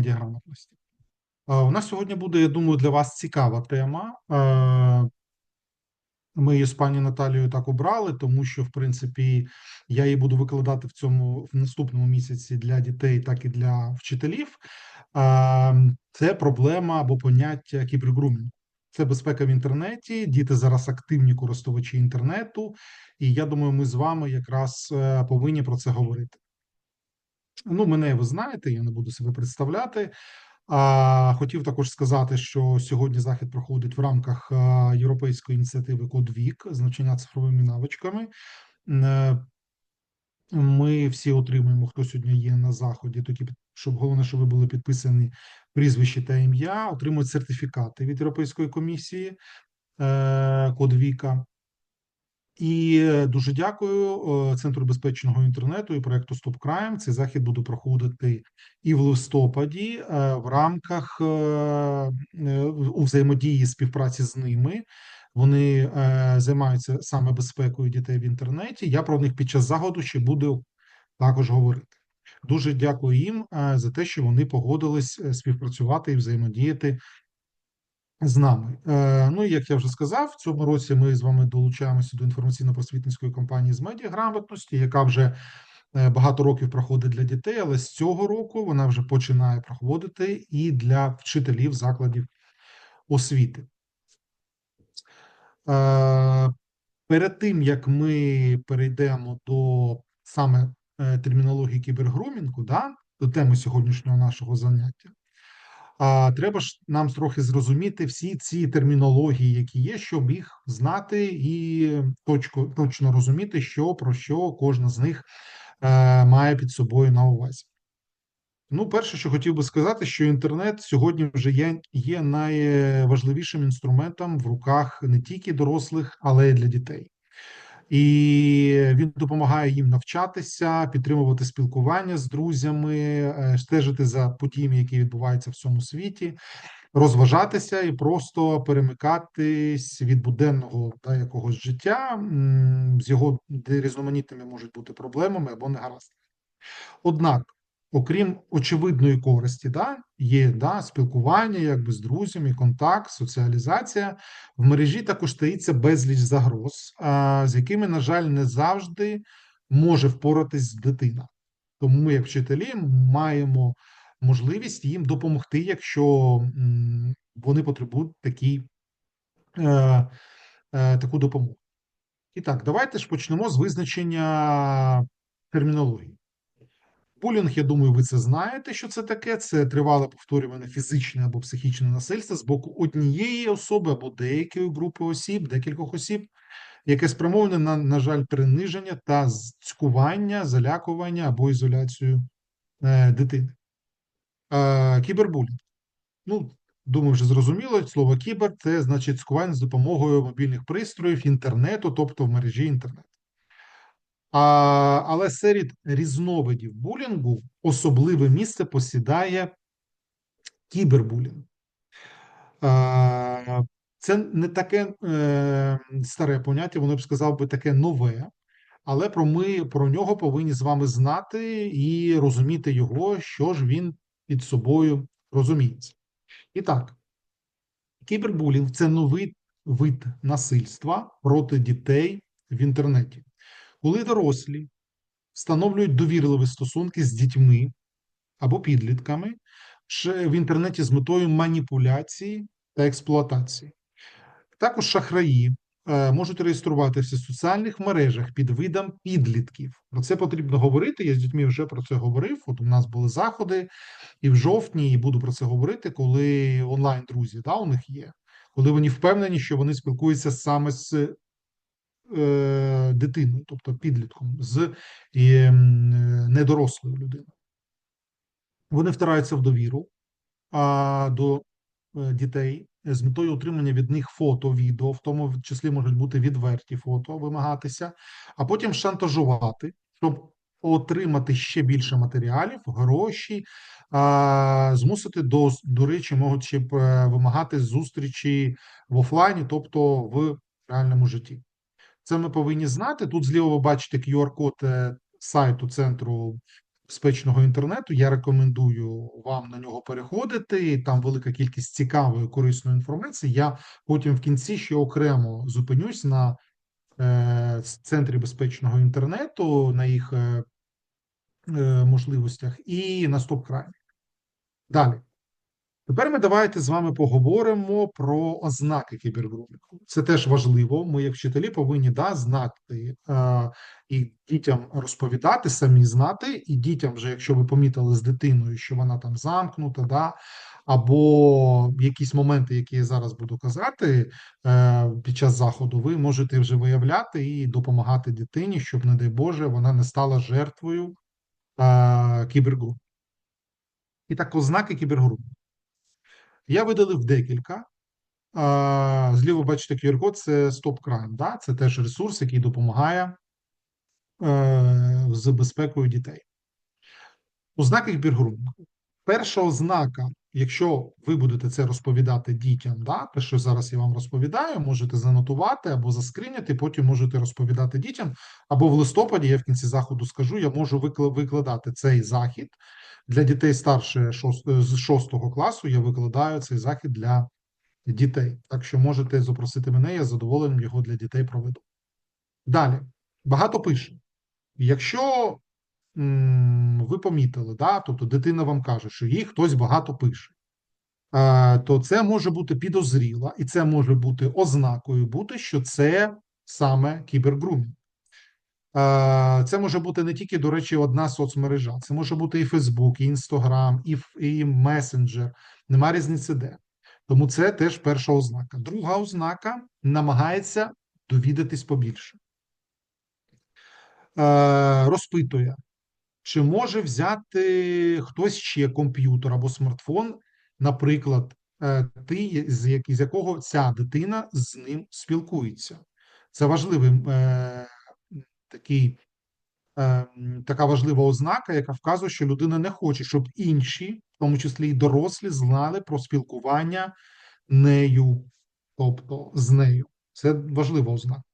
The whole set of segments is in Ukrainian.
медіаграмотності. Е, У нас сьогодні буде, я думаю, для вас цікава тема. Е, Ми її з пані Наталією так обрали, тому що, в принципі, я її буду викладати в цьому в наступному місяці для дітей, так і для вчителів. Е, Це проблема або поняття кібергрумінгу. Це безпека в інтернеті. Діти зараз активні користувачі інтернету, і я думаю, ми з вами якраз повинні про це говорити. Ну, мене ви знаєте, я не буду себе представляти. А хотів також сказати, що сьогодні захід проходить в рамках е, європейської ініціативи Код Вік з навчання цифровими навичками. Е, Ми всі отримуємо, хто сьогодні є на заході, під- щоб головне, щоб ви були підписані прізвище та ім'я, отримують сертифікати від Європейської комісії е, Код Віка. І е, дуже дякую е, Центру безпечного інтернету і проекту Крайм. Цей захід буде проходити і в листопаді е, в рамках у взаємодії співпраці з ними. Вони займаються саме безпекою дітей в інтернеті. Я про них під час заходу ще буду також говорити. Дуже дякую їм за те, що вони погодились співпрацювати і взаємодіяти з нами. Е, Ну і як я вже сказав, в цьому році ми з вами долучаємося до інформаційно-просвітницької кампанії з медіаграмотності, яка вже е, багато років проходить для дітей, але з цього року вона вже починає проходити і для вчителів закладів освіти. Е, Перед тим як ми перейдемо до саме термінології кібергрумінгу, да, до теми сьогоднішнього нашого заняття. А треба ж нам трохи зрозуміти всі ці термінології, які є, щоб їх знати і точко, точно розуміти, що про що кожна з них е, має під собою на увазі. Ну, перше, що хотів би сказати, що інтернет сьогодні вже є, є найважливішим інструментом в руках не тільки дорослих, але й для дітей. І він допомагає їм навчатися, підтримувати спілкування з друзями, е, стежити за подіями, які відбуваються в цьому світі, розважатися і просто перемикатись від буденного та якогось життя, з його різноманітними можуть бути проблемами або негараздами. Однак, окрім очевидної користі, да, є да, спілкування якби з друзями, контакт, соціалізація. В мережі також таїться безліч загроз, з якими, на жаль, не завжди може впоратись дитина. Тому ми, як вчителі, маємо можливість їм допомогти, якщо вони потребують такі, е, е, таку допомогу. І так, давайте ж почнемо з визначення термінології. Булінг, я думаю, ви це знаєте, що це таке. Це тривале повторюване фізичне або психічне насильство з боку однієї особи або деякої групи осіб, декількох осіб, яке спрямоване на, на жаль, приниження та цькування, залякування або ізоляцію е, дитини. Е, кібербулінг. Ну, думаю, вже зрозуміло, слово кібер це значить цькування з допомогою мобільних пристроїв, інтернету, тобто в мережі інтернету. А, але серед різновидів булінгу особливе місце посідає кібербулінг. А, це не таке е, старе поняття, воно б сказав би таке нове, але про ми про нього повинні з вами знати і розуміти його, що ж він під собою розуміється. І так, кібербулінг це новий вид насильства проти дітей в інтернеті. Коли дорослі встановлюють довірливі стосунки з дітьми або підлітками в інтернеті з метою маніпуляції та експлуатації. Також шахраї е, можуть реєструватися в соціальних мережах під видом підлітків. Про це потрібно говорити. Я з дітьми вже про це говорив. От у нас були заходи і в жовтні, і буду про це говорити, коли онлайн друзі да, у них є, коли вони впевнені, що вони спілкуються саме з е, дитиною, тобто підлітком, з е, недорослою людиною. Вони втираються в довіру а, до е, дітей з метою отримання від них фото, відео, в тому числі можуть бути відверті фото вимагатися, а потім шантажувати, щоб отримати ще більше матеріалів, гроші, а, змусити до, до речі, можуть ще вимагати зустрічі в офлайні, тобто в реальному житті. Це ми повинні знати. Тут зліва ви бачите QR-код е, сайту Центру безпечного інтернету. Я рекомендую вам на нього переходити. Там велика кількість цікавої корисної інформації. Я потім в кінці ще окремо зупинюсь на е, центрі безпечного інтернету, на їх е, е, можливостях і на стоп-крані. Далі. Тепер ми давайте з вами поговоримо про ознаки кібергрумінгу. Це теж важливо. Ми, як вчителі, повинні да, знати е, і дітям розповідати, самі знати, і дітям, вже, якщо ви помітили з дитиною, що вона там замкнута, да, або якісь моменти, які я зараз буду казати е, під час заходу, ви можете вже виявляти і допомагати дитині, щоб, не дай Боже, вона не стала жертвою е, кібергрумінгу. І так, ознаки кібергрумінгу. Я видалив декілька. Зліво бачите QR-код, це StopCrime. Да? Це теж ресурс, який допомагає е, з безпекою дітей. Ознаки кібергрумінгу. Перша ознака, якщо ви будете це розповідати дітям, да, те, що зараз я вам розповідаю, можете занотувати або заскриняти, потім можете розповідати дітям. Або в листопаді, я в кінці заходу скажу, я можу викладати цей захід для дітей старше з 6 класу. Я викладаю цей захід для дітей. Так що можете запросити мене, я з задоволенням його для дітей проведу. Далі, багато пише. Якщо ви помітили, да, тобто дитина вам каже, що їй хтось багато пише, е, то це може бути підозріло, і це може бути ознакою бути, що це саме кібергрумінг. Е, Це може бути не тільки, до речі, одна соцмережа, це може бути і Фейсбук, і Інстаграм, і, і месенджер, нема різниці де. Тому це теж перша ознака. Друга ознака намагається довідатись побільше. Е, Розпитує, чи може взяти хтось ще комп'ютер або смартфон, наприклад, е, ти, з якого ця дитина з ним спілкується. Це важливий е, такий, е, така важлива ознака, яка вказує, що людина не хоче, щоб інші, в тому числі і дорослі, знали про спілкування нею, тобто з нею. Це важлива ознака.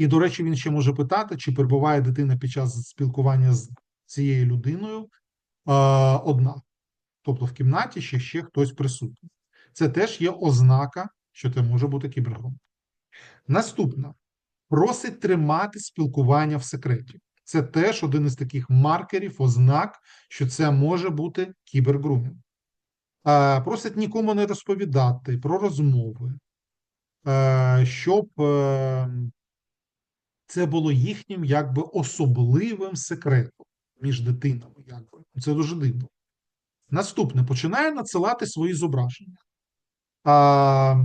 І, до речі, він ще може питати, чи перебуває дитина під час спілкування з цією людиною е, одна. Тобто в кімнаті ще ще хтось присутній. Це теж є ознака, що це може бути кібергром. Наступна просить тримати спілкування в секреті. Це теж один із таких маркерів, ознак, що це може бути кібергрумінг. Е, просять нікому не розповідати про розмови, е, щоб е, це було їхнім якби особливим секретом між дитинами. Якби. Це дуже дивно. Наступне починає надсилати свої зображення. А,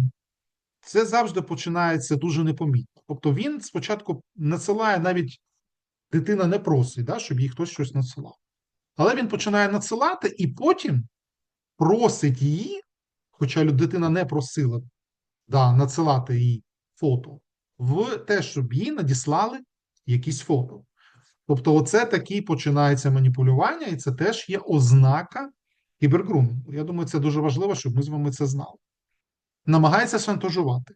Це завжди починається дуже непомітно. Тобто він спочатку надсилає навіть дитина не просить, да, щоб їй хтось щось надсилав. Але він починає надсилати і потім просить її, хоча дитина не просила да, надсилати їй фото, в те, щоб їй надіслали якісь фото. Тобто, оце такі починається маніпулювання, і це теж є ознака кібергрумінгу. Я думаю, це дуже важливо, щоб ми з вами це знали. Намагається шантажувати.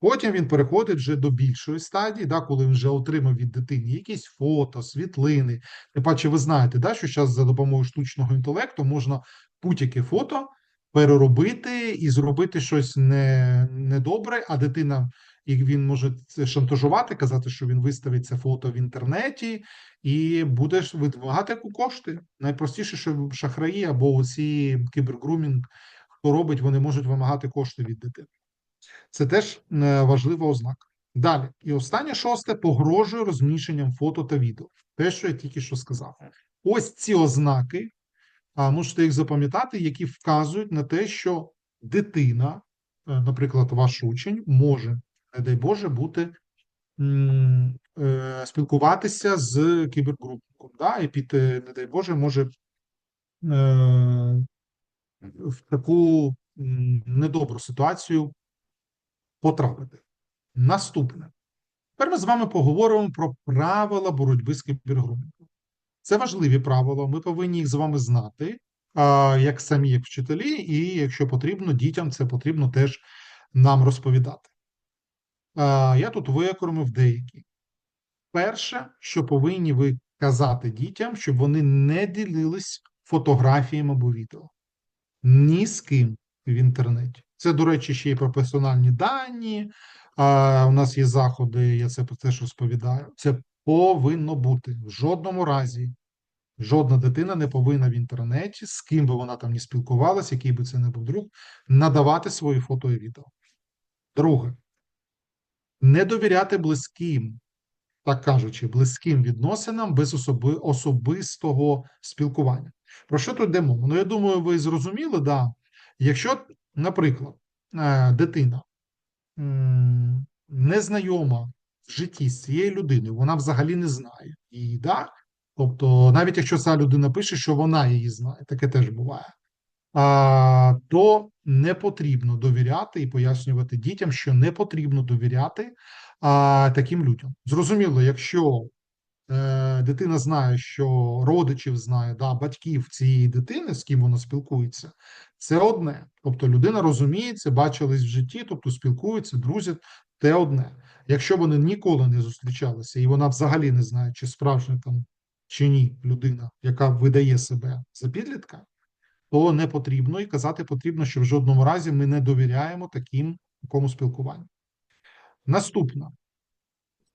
Потім він переходить вже до більшої стадії, да, коли він вже отримав від дитини якісь фото, світлини. Тим паче, ви знаєте, да, що зараз за допомогою штучного інтелекту можна будь-яке фото переробити і зробити щось не, недобре, а дитина, і він може це шантажувати, казати, що він виставить це фото в інтернеті, і будеш вимагати кошти. Найпростіше, що шахраї або оці кібергрумінг, хто робить, вони можуть вимагати кошти від дитини. Це теж е, важлива ознака. Далі, і останнє шосте погрожує розміщенням фото та відео. Те, що я тільки що сказав. Ось ці ознаки, можете їх запам'ятати, які вказують на те, що дитина, е, наприклад, ваш учень, може, не дай Боже, бути е, спілкуватися з кібергрупником. Да? І під, не дай Боже, може в таку недобру ситуацію потрапити. Наступне. Тепер ми з вами поговоримо про правила боротьби з кібергрумінгом. Це важливі правила, ми повинні їх з вами знати, як самі, як вчителі, і якщо потрібно, дітям це потрібно теж нам розповідати. Я тут виокремив деякі. Перше, що повинні ви казати дітям, щоб вони не ділились фотографіями або відео ні з ким в інтернеті. Це, до речі, ще й про персональні дані. У нас є заходи, я це про це ж розповідаю. Це повинно бути в жодному разі. Жодна дитина не повинна в інтернеті, з ким би вона там не спілкувалася, який би це не був друг, надавати свої фото і відео. Друге, не довіряти близьким, так кажучи, близьким відносинам без особи, особистого спілкування. Про що тут йде мова? Ну, я думаю, ви зрозуміли, да. Якщо, наприклад, е, дитина незнайома житті з цією людиною, вона взагалі не знає її, да? Тобто, навіть якщо ця людина пише, що вона її знає, таке теж буває, а, то не потрібно довіряти і пояснювати дітям, що не потрібно довіряти а, таким людям. Зрозуміло, якщо е, дитина знає, що родичів знає, да, батьків цієї дитини, з ким вона спілкується, це одне. Тобто людина розуміє це, бачились в житті, тобто спілкуються, друзі, те одне. Якщо вони ніколи не зустрічалися, і вона взагалі не знає, чи справжня там чи ні людина, яка видає себе за підлітка, то не потрібно і казати потрібно, що в жодному разі ми не довіряємо таким такому спілкуванню. Наступна.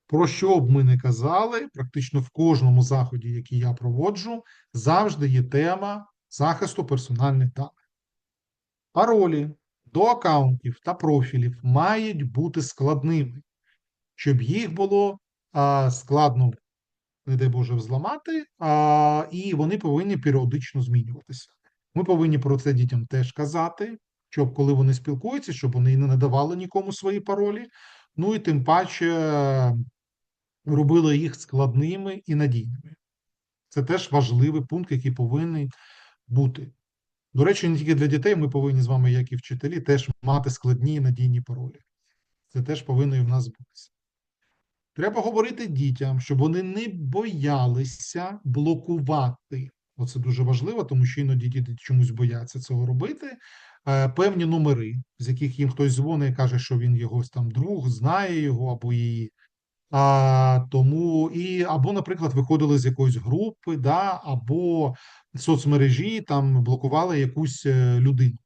Про що б ми не казали, практично в кожному заході, який я проводжу, завжди є тема захисту персональних даних. Паролі до аккаунтів та профілів мають бути складними, щоб їх було а, складно, не дай Боже, взламати, а, і вони повинні періодично змінюватися. Ми повинні про це дітям теж казати, щоб коли вони спілкуються, щоб вони не надавали нікому свої паролі. Ну і тим паче робили їх складними і надійними. Це теж важливий пункт, який повинен бути. До речі, не тільки для дітей, ми повинні з вами, як і вчителі, теж мати складні і надійні паролі. Це теж повинно і в нас бути. Треба говорити дітям, щоб вони не боялися блокувати. Оце дуже важливо, тому що іноді діти чомусь бояться цього робити. Е, Певні номери, з яких їм хтось дзвонить каже, що він його там друг, знає його або її. А, тому і або, наприклад, виходили з якоїсь групи, да, або соцмережі там блокували якусь е, людину.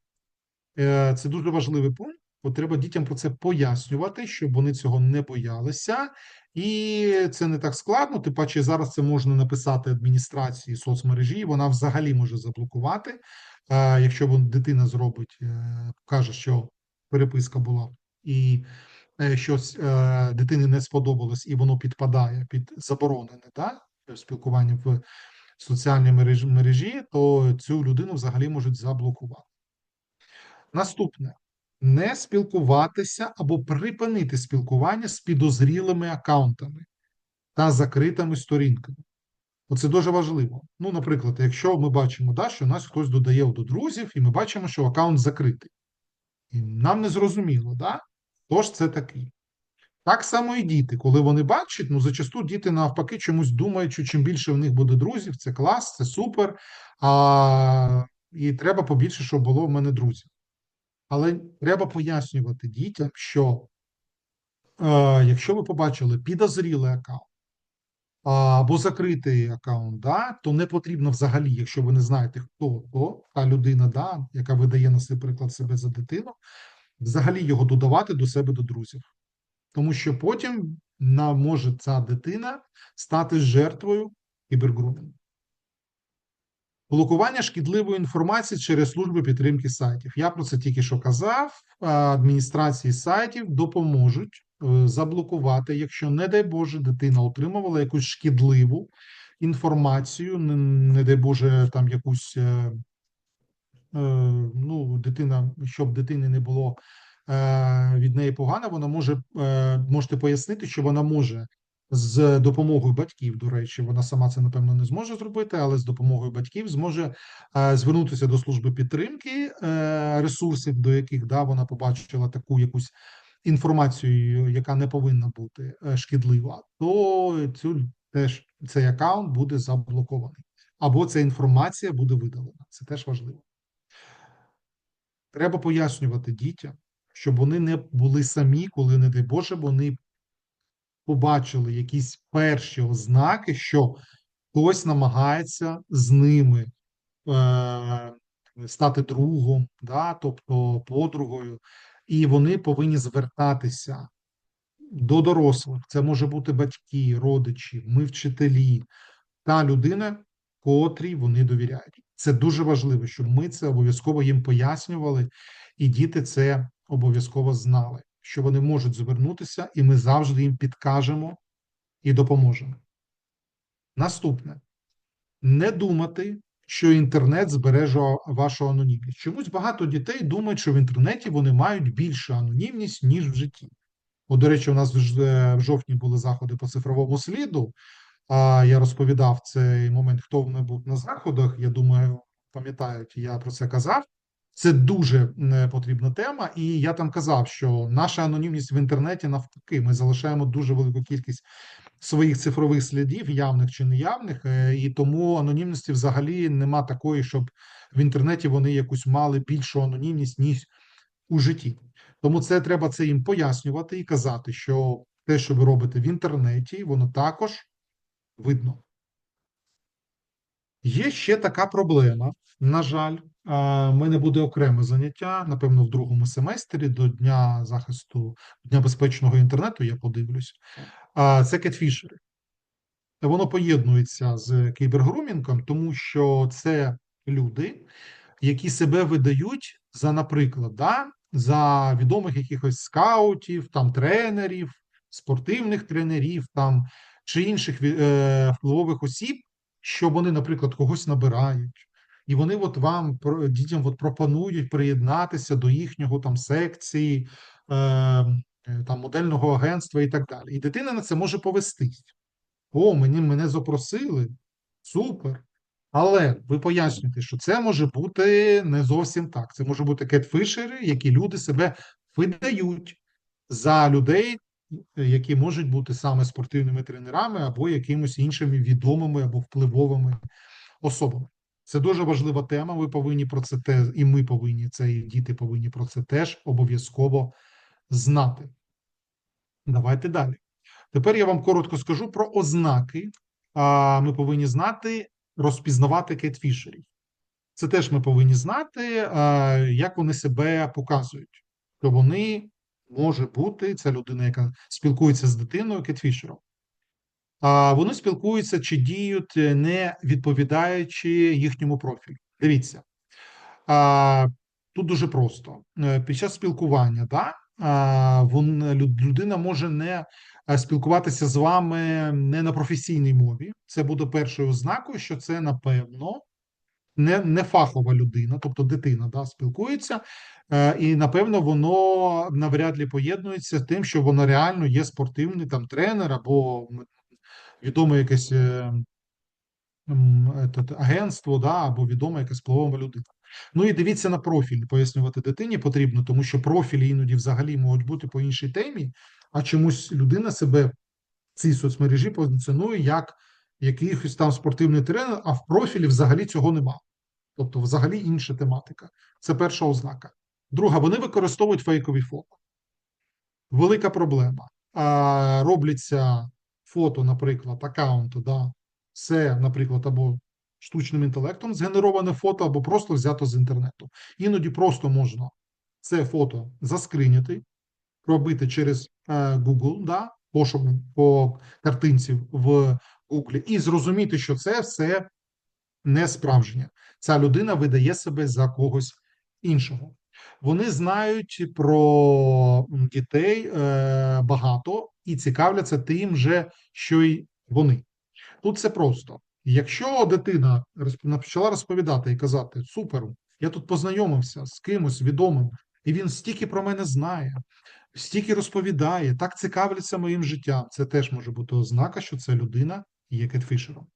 Е, Це дуже важливий пункт. Бо треба дітям про це пояснювати, щоб вони цього не боялися, і це не так складно. Тим паче зараз це можна написати адміністрації соцмережі. Вона взагалі може заблокувати. Е, Якщо дитина зробить, е, каже, що переписка була і е, щось дитині не сподобалось, і воно підпадає під заборонене да, спілкування в соціальній мережі, мережі, то цю людину взагалі можуть заблокувати. Наступне не спілкуватися або припинити спілкування з підозрілими аккаунтами та закритими сторінками. Оце дуже важливо. Ну, наприклад, якщо ми бачимо, да, що нас хтось додає до друзів, і ми бачимо, що аккаунт закритий. І нам не зрозуміло, да? хто ж це такий. Так само і діти, коли вони бачать, ну зачасту діти навпаки чомусь думають, що чим більше в них буде друзів, це клас, це супер. А, І треба побільше, щоб було в мене друзів. Але треба пояснювати дітям, що е, якщо ви побачили підозрілий аккаунт або закритий аккаунт, да, то не потрібно взагалі, якщо ви не знаєте, хто то та людина, да, яка видає на приклад себе за дитину, взагалі його додавати до себе до друзів. Тому що потім може ця дитина стати жертвою кібергрумінгу. Блокування шкідливої інформації через служби підтримки сайтів. Я про це тільки що казав. Адміністрації сайтів допоможуть е, заблокувати, якщо, не дай Боже, дитина отримувала якусь шкідливу інформацію, не, дай Боже, там якусь е, е, ну, дитина, щоб дитини не було від неї погано, вона може можете пояснити, що вона може з допомогою батьків, до речі, вона сама це напевно не зможе зробити, але з допомогою батьків зможе е, звернутися до служби підтримки е, ресурсів, до яких да вона побачила таку якусь інформацію, яка не повинна бути е, шкідлива, то цю теж цей аккаунт буде заблокований, або ця інформація буде видалена. Це теж важливо. Треба пояснювати дітям, щоб вони не були самі, коли, не дай Боже, вони побачили якісь перші ознаки, що хтось намагається з ними е, стати другом, да, тобто подругою, і вони повинні звертатися до дорослих. Це може бути батьки, родичі, ми вчителі, та людина, котрій вони довіряють. Це дуже важливо, щоб ми це обов'язково їм пояснювали, і діти це обов'язково знали, що вони можуть звернутися, і ми завжди їм підкажемо і допоможемо. Наступне не думати, що інтернет збереже вашу анонімність. Чомусь багато дітей думають, що в інтернеті вони мають більшу анонімність, ніж в житті. От, до речі, у нас в жовтні були заходи по цифровому сліду. А я розповідав цей момент, хто мене був на заходах. Я думаю, пам'ятають, я про це казав. Це дуже потрібна тема, і я там казав, що наша анонімність в інтернеті навпаки, ми залишаємо дуже велику кількість своїх цифрових слідів, явних чи неявних, е, і тому анонімності взагалі нема такої, щоб в інтернеті вони якусь мали більшу анонімність ніж у житті. Тому це треба це їм пояснювати і казати, що те, що ви робите в інтернеті, воно також видно. Є ще така проблема. На жаль, мене буде окреме заняття, напевно, в другому семестрі до Дня захисту Дня безпечного інтернету. Я подивлюсь. Це кетфішери. Воно поєднується з кібергрумінгом, тому що це люди, які себе видають за, наприклад, да, за відомих якихось скаутів, там тренерів, спортивних тренерів там чи інших е, впливових осіб, що вони, наприклад, когось набирають, і вони от вам дітям от пропонують приєднатися до їхнього там секції, е, е, там модельного агентства і так далі. І дитина на це може повестись. О, мені мене запросили. Супер. Але ви пояснюєте, що це може бути не зовсім так. Це може бути кетфішери, які люди себе видають за людей, які можуть бути саме спортивними тренерами або якимось іншими відомими або впливовими особами. Це дуже важлива тема. Ви повинні про це те, і ми повинні це, і діти повинні про це теж обов'язково знати. Давайте далі. Тепер я вам коротко скажу про ознаки. Ми повинні знати, розпізнавати кетфішерів. Це теж ми повинні знати, як вони себе показують. То вони може бути ця людина, яка спілкується з дитиною, кетфішером. Вони спілкуються чи діють, не відповідаючи їхньому профілю. Дивіться. Тут дуже просто. Е, під час спілкування, да, людина може не е, спілкуватися з вами не на професійній мові. Це буде першою ознакою, що це напевно не не фахова людина, тобто дитина да, спілкується, е, і напевно воно навряд ли поєднується з тим, що воно реально є спортивний там тренер або відоме якесь е, агентство, да, або відома якась впливова людина. Ну і дивіться на профіль, пояснювати дитині потрібно, тому що профілі іноді взагалі можуть бути по іншій темі, а чомусь людина себе в цій соцмережі позиціонує як якийсь там спортивний тренер, а в профілі взагалі цього немає. Тобто, взагалі інша тематика. Це перша ознака. Друга, вони використовують фейкові фото. Велика проблема. А, Робляться фото, наприклад, аккаунту, да, це, наприклад, або штучним інтелектом згенероване фото, або просто взято з інтернету. Іноді просто можна це фото заскриняти, робити через е, Google, да, пошук по картинці в Google, і зрозуміти, що це все не справжнє. Ця людина видає себе за когось іншого. Вони знають про дітей е, багато і цікавляться тим же, що й вони. Тут це просто. Якщо дитина почала розповідати і казати: Супер, я тут познайомився з кимось відомим, і він стільки про мене знає, стільки розповідає, так цікавляться моїм життям. Це теж може бути ознака, що ця людина є кетфішером.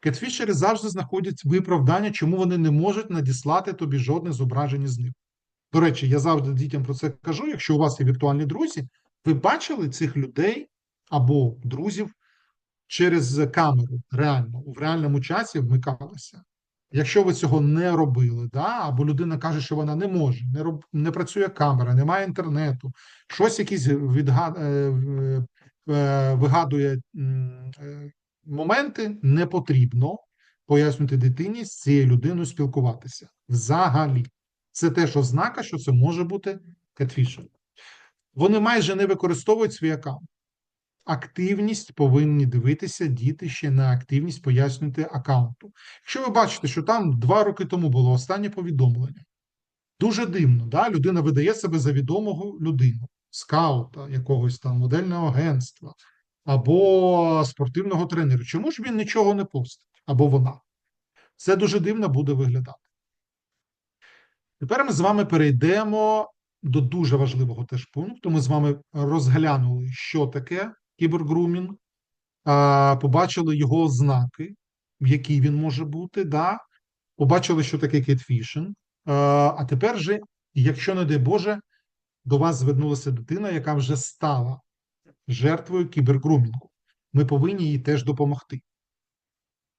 Кетфішери завжди знаходять виправдання, чому вони не можуть надіслати тобі жодне зображення з них. До речі, я завжди дітям про це кажу. Якщо у вас є віртуальні друзі, ви бачили цих людей або друзів через камеру реально в реальному часі вмикалися. Якщо ви цього не робили, да, або людина каже, що вона не може, не роб, не працює камера, немає інтернету, щось якийсь відгад, е, е, вигадує е, моменти не потрібно пояснювати дитині з цією людиною спілкуватися. Взагалі, це теж ознака, що це може бути кетфішинг. Вони майже не використовують свій аккаунт. Активність повинні дивитися діти ще на активність пояснювати аккаунту. Якщо ви бачите, що там два роки тому було останнє повідомлення, дуже дивно, да? людина видає себе за відомого людину, скаута, якогось там модельного агентства або спортивного тренера. Чому ж він нічого не постить? Або вона? Це дуже дивно буде виглядати. Тепер ми з вами перейдемо до дуже важливого теж пункту. Ми з вами розглянули, що таке кібергрумінг, побачили його ознаки, в які він може бути, да? побачили, що таке кетфішинг. А тепер же, якщо не дай Боже, до вас звернулася дитина, яка вже стала жертвою кібергрумінгу. Ми повинні їй теж допомогти.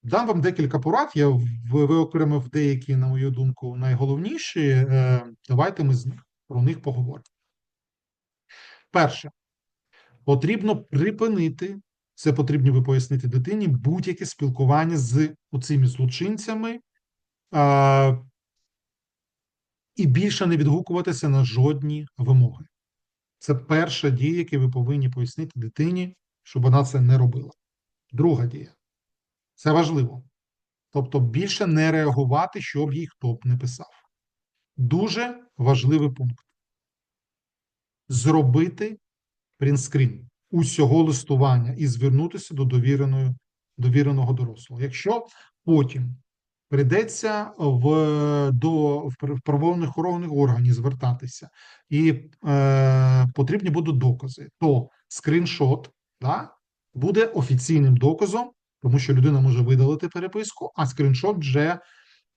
Дам вам декілька порад. Я виокремив деякі, на мою думку, найголовніші. Е, Давайте ми з них про них поговоримо. Перше, потрібно припинити, це потрібно ви пояснити дитині, будь-яке спілкування з оцими злочинцями а, і більше не відгукуватися на жодні вимоги. Це перша дія, яку ви повинні пояснити дитині, щоб вона це не робила. Друга дія. Це важливо. Тобто більше не реагувати, щоб їй хто б не писав. Дуже важливий пункт. Зробити принтскрін усього листування і звернутися до довіреної, довіреного дорослого. Якщо потім прийдеться в, до в пр- органів звертатися, і е, потрібні будуть докази, то скріншот да, буде офіційним доказом, тому що людина може видалити переписку, а скріншот вже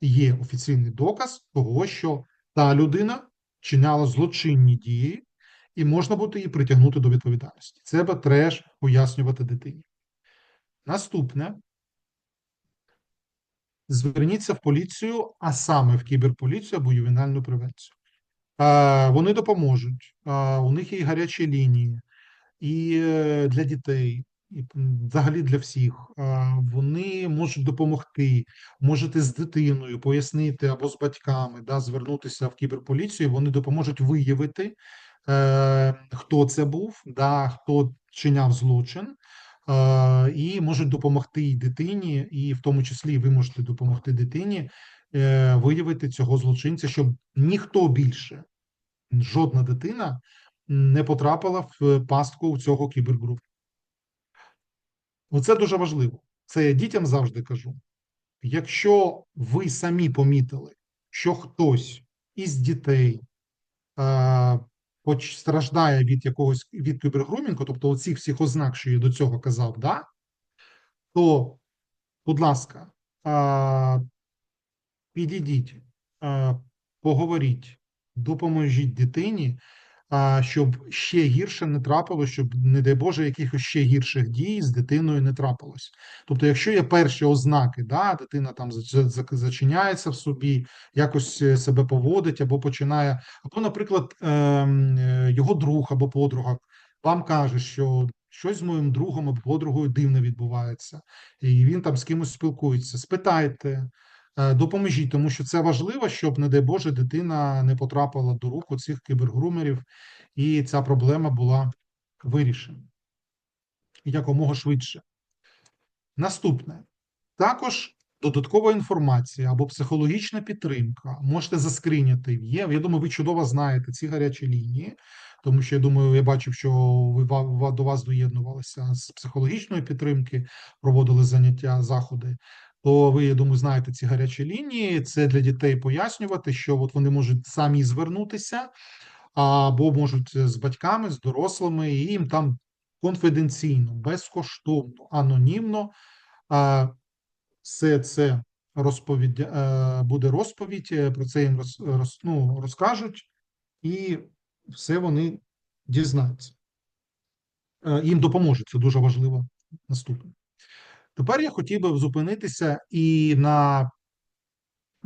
є офіційний доказ того, що та людина чиняла злочинні дії, і можна буде її притягнути до відповідальності. Це треш пояснювати дитині. Наступне. Зверніться в поліцію, а саме в кіберполіцію або ювенальну превенцію. Е, Вони допоможуть. Е, У них є гарячі лінії, і е, для дітей, і взагалі для всіх. Вони можуть допомогти. Можете з дитиною пояснити або з батьками, да, звернутися в кіберполіцію. Вони допоможуть виявити, е, хто це був, да, хто вчиняв злочин. Е, і можуть допомогти і дитині, і в тому числі ви можете допомогти дитині е, виявити цього злочинця, щоб ніхто більше, жодна дитина не потрапила в пастку цього кібергрупу. Оце дуже важливо. Це я дітям завжди кажу. Якщо ви самі помітили, що хтось із дітей е, страждає від якогось від кібергрумінгу, тобто оцих всіх ознак, що я до цього казав, да, то, будь ласка, а, підійдіть, а, поговоріть, допоможіть дитині, щоб ще гірше не трапилось, щоб, не дай Боже, якихось ще гірших дій з дитиною не трапилось. Тобто, якщо є перші ознаки, да, дитина там за- за- зачиняється в собі, якось е, себе поводить або починає, або, наприклад, ем, е, його друг або подруга вам каже, що щось з моїм другом або подругою дивне відбувається, і він там з кимось спілкується. Спитайте, допоможіть, тому що це важливо, щоб, не дай Боже, дитина не потрапила до рук цих кібергрумерів, і ця проблема була вирішена якомога швидше. Наступне. Також додаткова інформація або психологічна підтримка. Можете заскриняти. Є. Я думаю, ви чудово знаєте ці гарячі лінії, тому що я думаю, я бачив, що ви до вас доєднувалися з психологічної підтримки, проводили заняття, заходи. То ви, я думаю, знаєте ці гарячі лінії. Це для дітей пояснювати, що от вони можуть самі звернутися, або можуть з батьками, з дорослими, і їм там конфіденційно, безкоштовно, анонімно. Все це розповідь е, буде розповідь, е, про це їм роз, роз, ну, розкажуть, і все вони дізнаються. Е, Їм допоможуть, це дуже важливо наступне. Тепер я хотів би зупинитися і на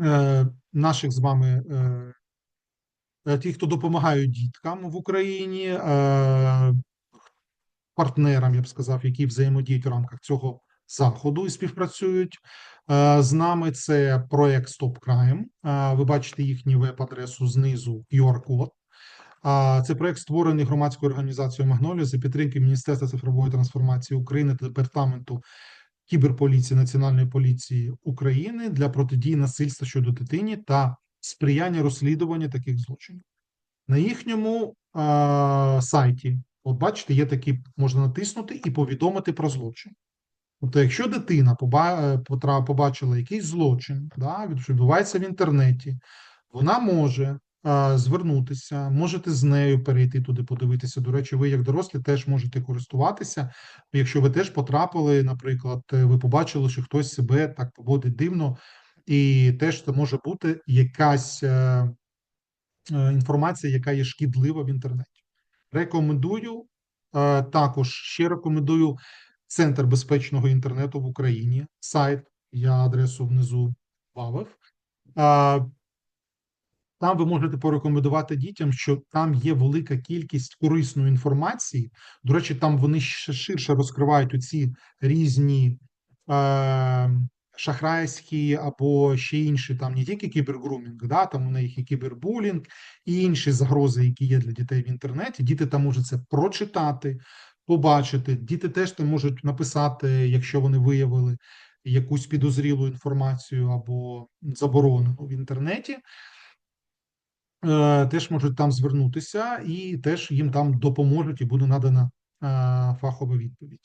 е, наших з вами е, е, ті, хто допомагають діткам в Україні, е, партнерам, я б сказав, які взаємодіють в рамках цього заходу і співпрацюють е, з нами. Це проект Stop Crime. Е, Ви бачите їхню веб-адресу знизу QR-код. Це проект створений громадською організацією Магнолія за підтримки Міністерства цифрової трансформації України та департаменту кіберполіції Національної поліції України для протидії насильства щодо дитині та сприяння розслідуванню таких злочинів. На їхньому е, сайті, от бачите, є такі, можна натиснути і повідомити про злочин. Тобто, якщо дитина поба- побачила якийсь злочин, да, відбувається в інтернеті, вона може звернутися, можете з нею перейти туди, подивитися. До речі, ви, як дорослі, теж можете користуватися. Якщо ви теж потрапили, наприклад, е, ви побачили, що хтось себе так поводить дивно, і теж це може бути якась е, е, інформація, яка є шкідлива в інтернеті. Рекомендую також ще рекомендую Центр безпечного інтернету в Україні. Сайт, я адресу внизу бавив. Там ви можете порекомендувати дітям, що там є велика кількість корисної інформації. До речі, там вони ще ширше розкривають оці різні е, шахрайські або ще інші, там не тільки кібергрумінг, да, там у них і кібербулінг, і інші загрози, які є для дітей в інтернеті. Діти там можуть це прочитати, побачити. Діти теж там можуть написати, якщо вони виявили якусь підозрілу інформацію або заборонену в інтернеті теж можуть там звернутися, і теж їм там допоможуть, і буде надана е, фахова відповідь.